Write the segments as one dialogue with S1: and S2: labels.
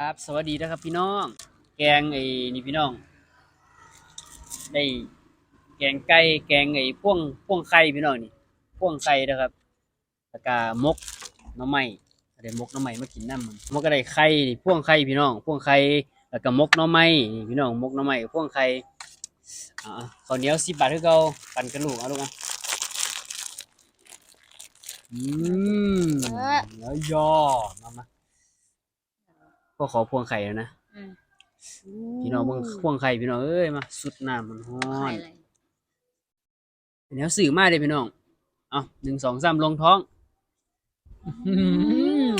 S1: ครับสวัสดีนะครับพี่น้อง แกงไอ้นี่พี่น้อง ได้แกงไก่แกงไอ้พ่วงพ่วงไข่พี่น้องนี่พ่วงไข่นะครับแล้วก็มกหน้ำไม้ได้มกหน้ำไม้มากินน้ำมันมกก็ได้ไข่นี่พ่วงไข่พี่น้องพ่วงไข่แล้วก็มกหน้ำไม้นี่พี่น้องมกหน้ำไม้กับพ่วงไข่อ่าข้าวเหนียวสิบบาทคือเก่าปั่นกระลูกเอาลูกอะอืม
S2: เออ
S1: แล้วย่อมามา ก็ขอพวงไข่แล้วนะ
S2: อืม
S1: พี่น้องเบิ่งพวงไข่พี่น้องเอ้ยมาสุดน้ำมันฮ้อ
S2: ไข่
S1: น
S2: อะไร
S1: เดี๋ยวสื่อมาเด้พี่น้องเอาหนึ่งสองสามลงท้อง อืม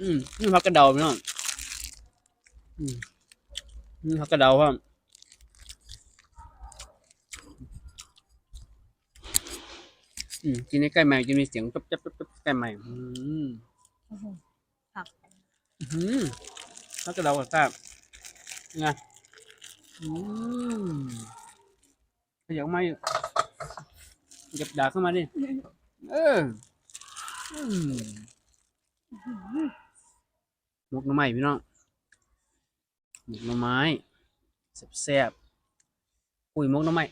S1: อืมนี่พักกระเดาพี่น้องอืมนี่พักกระเดาครับอืมกินในใกล้ใหม่จะมีเสียงจับจับจับจับใกล้ใหม่อืม
S2: ผัก
S1: อื้อหือพักกระเดากับแซ่บไงอืมขยับมาอีกหยับดาบเข้ามาดิ เอออืมมกหน่อไม้พี่น้องหมกหน่อไม้แซ่บๆอุ้ยหมกหน่อไม้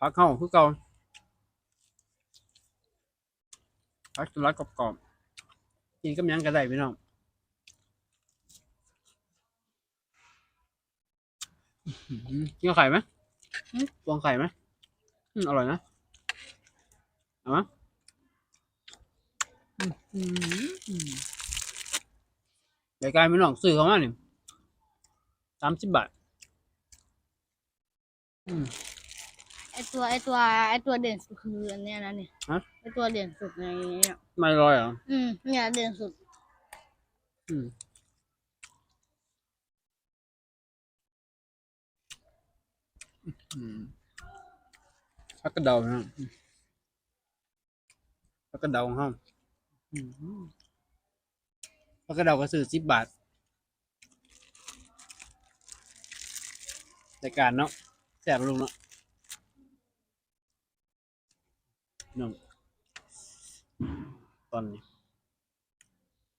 S1: พักเข้าคือเก่า พักจุลัดกรอบๆกินกับยังก็ได้พี่น้องกินกับไข่ไหมลองไข่ไหมอร่อยนะเอาไหมอืมอืมอืมเดี๋ยวกายเป็นน้องซื้อเขามาเนี่ยสามสิบบาท อืม
S2: ไอตัวไอตัวไอตัวเด่นสุดคืออันเนี้ยนะเนี่ย
S1: ฮะ
S2: ไอตัวเด่นสุดในเนี่ย
S1: ไม่อร่อยเหรอ
S2: อืมเนี่ยเด่นสุด
S1: อืมอืมพักกระเดานะอืมพักกระเดาของห้องอืมพักกระเดาก็ซื้อสิบบาทรายการเนาะแซ่บลุงเนาะ น้องตอนนี้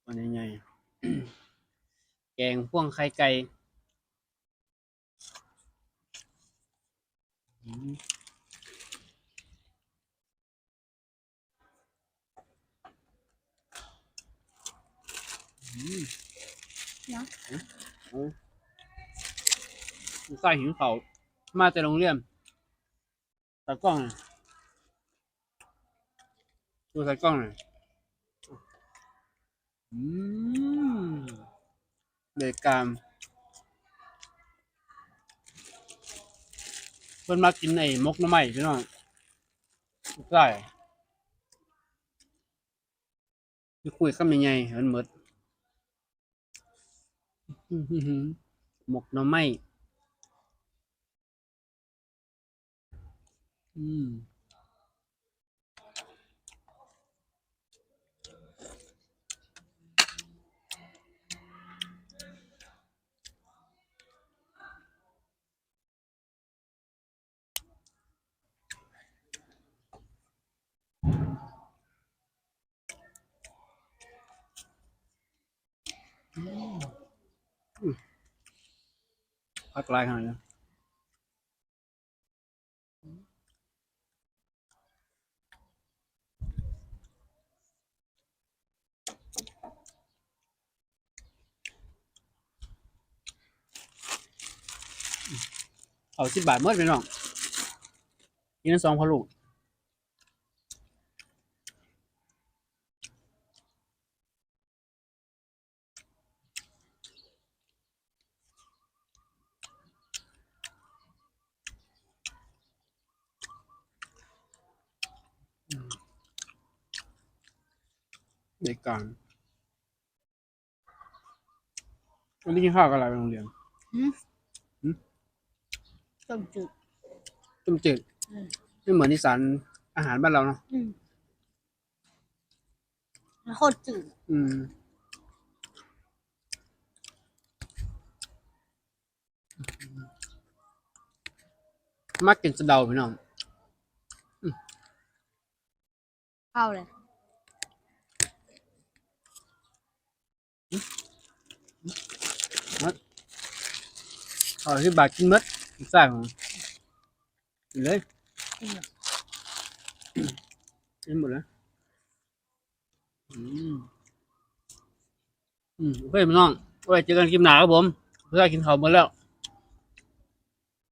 S1: ตอนนี้ไงแกงพ่วงไข่ไก่อืมอืม
S2: เนาะ
S1: ใส่หิวเขามาแต่โรงเรียนตากล้องหน่อย ดูตากล้องหน่อยอืมเด็กกามเพิ่นมากินไอ้มกน้ำไม้พี่น้องใช่ที่คุยคำยังไงมันหมดหมกน้ำไม้อืม พักลายขนาดนี้เอาสิบบาทเมื่อไปน้องกินสองพอลูก เด็กกลางวันนี้กินข้าวกับอะไรไปโรงเรียน
S2: ต้มจืด
S1: ต้มจืด
S2: อืม
S1: ไม่เหมือนอีสานอาหารบ้านเราเนาะ
S2: อืมโคตรจืด
S1: อืมมักกินสะเดาพี่น้อง
S2: เข้าเลย
S1: เอาที่บาทกินหมัดสร้างกินเลย
S2: กินเลย
S1: กินหมด เลยอืมอืมโอเคพี่น้องไว้เจอกันคลิปหน้าครับผมเพื่อกินข้าวหมดแล้ว